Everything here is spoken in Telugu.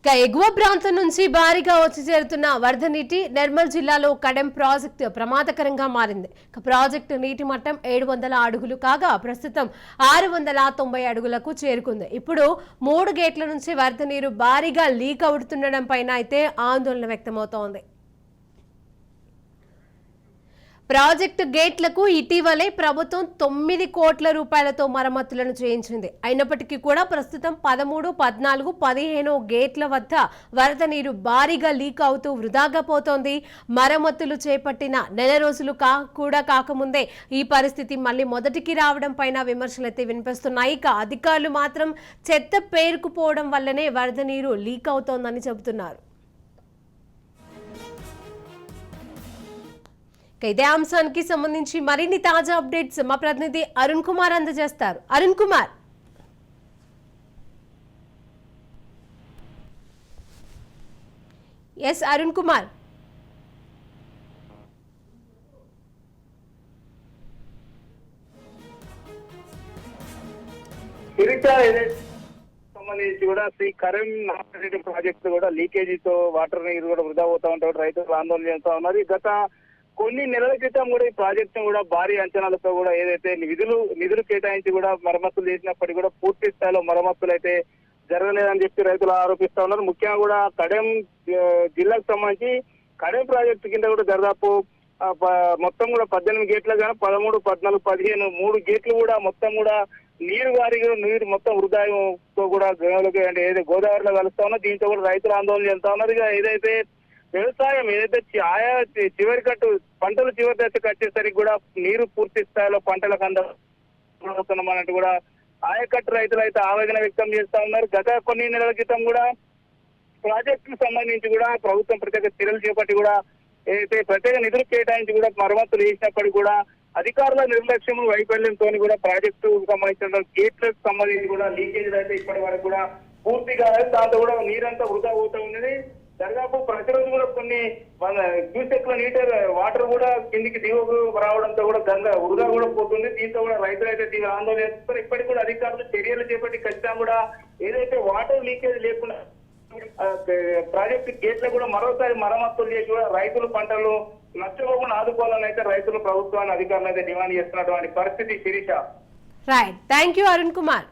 ఇక ఎగువ ప్రాంతం నుంచి భారీగా వచ్చి చేరుతున్న వరద నీటి నిర్మల్ జిల్లాలో కడెం ప్రాజెక్టు ప్రమాదకరంగా మారింది. ఇక ప్రాజెక్టు నీటి మట్టం ఏడు వందల అడుగులు కాగా ప్రస్తుతం ఆరు వందల తొంభై అడుగులకు చేరుకుంది. ఇప్పుడు మూడు గేట్ల నుంచి వరద నీరు భారీగా లీక్ అవుతుండడం పైన అయితే ఆందోళన వ్యక్తమవుతోంది. ప్రాజెక్టు గేట్లకు ఇటీవలే ప్రభుత్వం తొమ్మిది కోట్ల రూపాయలతో మరమ్మతులను చేయించింది. అయినప్పటికీ కూడా ప్రస్తుతం పదమూడు పద్నాలుగు పదిహేను గేట్ల వద్ద వరద నీరు భారీగా లీక్ అవుతూ వృధాగా పోతోంది. మరమ్మతులు చేపట్టిన నెల రోజులు కా కూడా కాకముందే ఈ పరిస్థితి మళ్ళీ మొదటికి రావడం పైన విమర్శలైతే వినిపిస్తున్నాయి. ఇక అధికారులు మాత్రం చెత్త పేరుకుపోవడం వల్లనే వరద నీరు లీక్ అవుతోందని చెబుతున్నారు. ఇదే అంశానికి సంబంధించి మరిన్ని తాజా అప్డేట్స్ మా ప్రతినిధి అరుణ్ కుమార్ అందజేస్తారు. అరుణ్ కుమార్. ఎస్ అరుణ్ కుమార్. సంబంధించి కూడా శ్రీ కరీం నారాయణ ప్రాజెక్ట్ కూడా లీకేజీతో వాటర్ నీరు కూడా వృధా అవుతా ఉంటాడు రైతులు ఆందోళన చేస్తా ఉన్నారు. గత కొన్ని నెలల క్రితం కూడా ఈ ప్రాజెక్ట్ కూడా భారీ అంచనాలతో కూడా ఏదైతే నిధులు నిధులు కేటాయించి కూడా మరమ్మతులు చేసినప్పటికీ కూడా పూర్తి స్థాయిలో మరమ్మతులు అయితే జరగలేదని చెప్పి రైతులు ఆరోపిస్తా ఉన్నారు. ముఖ్యంగా కూడా కడెం జిల్లాకు సంబంధించి కడెం ప్రాజెక్టు కింద కూడా దాదాపు మొత్తం కూడా పద్దెనిమిది గేట్లు కానీ పదమూడు పద్నాలుగు పదిహేను మూడు గేట్లు కూడా మొత్తం కూడా నీరు వారి నీరు మొత్తం వృధాయంతో కూడా గోదావరికి అంటే ఏదైతే గోదావరిలో కలుస్తా ఉన్నా దీంతో కూడా రైతులు ఆందోళన చెందుతా ఉన్నారు. ఇక ఏదైతే వ్యవసాయం ఏదైతే ఆయా చివరి కట్టు పంటలు చివరి దశకు వచ్చేసరికి కూడా నీరు పూర్తి స్థాయిలో పంటలకు అందవుతున్నామన్నట్టు కూడా ఆయకట్టు రైతులు అయితే ఆవేదన వ్యక్తం చేస్తా ఉన్నారు. గత కొన్ని నెలల క్రితం కూడా ప్రాజెక్టుకు సంబంధించి కూడా ప్రభుత్వం ప్రత్యేక చర్యలు చేపట్టి కూడా ఏదైతే ప్రత్యేక నిధులు కేటాయించి కూడా మరమ్మతులు చేసినప్పటికీ కూడా అధికారుల నిర్లక్ష్యం వైఫల్యంతో కూడా ప్రాజెక్టు సంబంధించిన గేట్లకు సంబంధించి కూడా లీకేజ్ అయితే ఇప్పటి వరకు కూడా పూర్తిగా దాంతో కూడా నీరంతా వృధా అవుతా ఉన్నది. దాదాపు ప్రతిరోజు కూడా కొన్ని మన క్యూసెక్ల నీటర్ వాటర్ కూడా కిందికి దిగువకు రావడంతో కూడా గంగా వృధా కూడా పోతుంది. దీంతో కూడా రైతులు అయితే తీవ్ర ఆందోళన చేస్తున్నారు. ఇప్పటికి కూడా అధికారులు చర్యలు చేపట్టి ఖచ్చితంగా కూడా ఏదైతే వాటర్ లీకేజ్ లేకుండా ఆ, ప్రాజెక్టు గేట్ల కూడా మరోసారి మరమ్మతులు చేసి కూడా రైతులు పంటలు నష్టపోకుండా ఆదుకోవాలని అయితే రైతులు ప్రభుత్వాన్ని అధికారులు అయితే డిమాండ్ చేస్తున్నటువంటి పరిస్థితి Sirisha. Right thank you Arun Kumar